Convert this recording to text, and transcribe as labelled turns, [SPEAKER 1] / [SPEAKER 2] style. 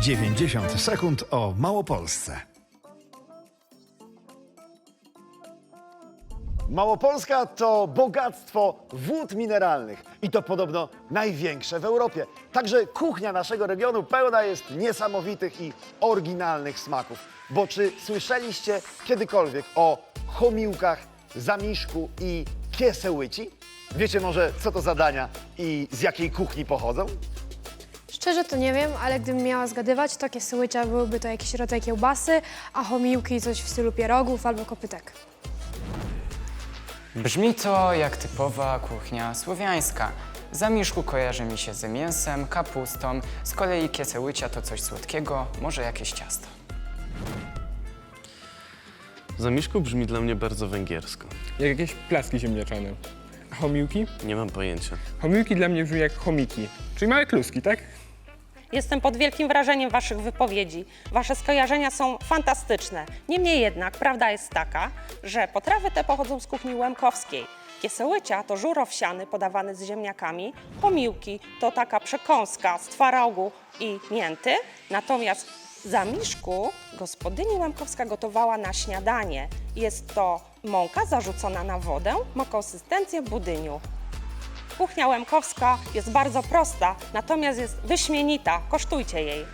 [SPEAKER 1] 90 sekund o Małopolsce.
[SPEAKER 2] Małopolska to bogactwo wód mineralnych i to podobno największe w Europie. Także kuchnia naszego regionu pełna jest niesamowitych i oryginalnych smaków. Bo czy słyszeliście kiedykolwiek o chomiłkach, zamiszku i kiesełyci? Wiecie może, co to za dania i z jakiej kuchni pochodzą?
[SPEAKER 3] Szczerze to nie wiem, ale gdybym miała zgadywać, to kiesełycza byłby to jakiś rodzaj kiełbasy, a chomiłki coś w stylu pierogów albo kopytek.
[SPEAKER 4] Brzmi to jak typowa kuchnia słowiańska. Zamiszku kojarzy mi się z mięsem, kapustą, z kolei kiesełycia to coś słodkiego, może jakieś ciasto.
[SPEAKER 5] Zamiszku brzmi dla mnie bardzo węgiersko.
[SPEAKER 6] Jak jakieś placki ziemniaczane. A chomiłki?
[SPEAKER 5] Nie mam pojęcia.
[SPEAKER 6] Chomiłki dla mnie brzmi jak chomiki, czyli małe kluski, tak?
[SPEAKER 7] Jestem pod wielkim wrażeniem Waszych wypowiedzi. Wasze skojarzenia są fantastyczne. Niemniej jednak prawda jest taka, że potrawy te pochodzą z kuchni łemkowskiej. Kiesełycia to żur owsiany podawany z ziemniakami, pomiłki to taka przekąska z twarogu i mięty, natomiast zamiszku gospodyni łemkowska gotowała na śniadanie. Jest to mąka zarzucona na wodę, ma konsystencję budyniu. Kuchnia łemkowska jest bardzo prosta, natomiast jest wyśmienita. Kosztujcie jej.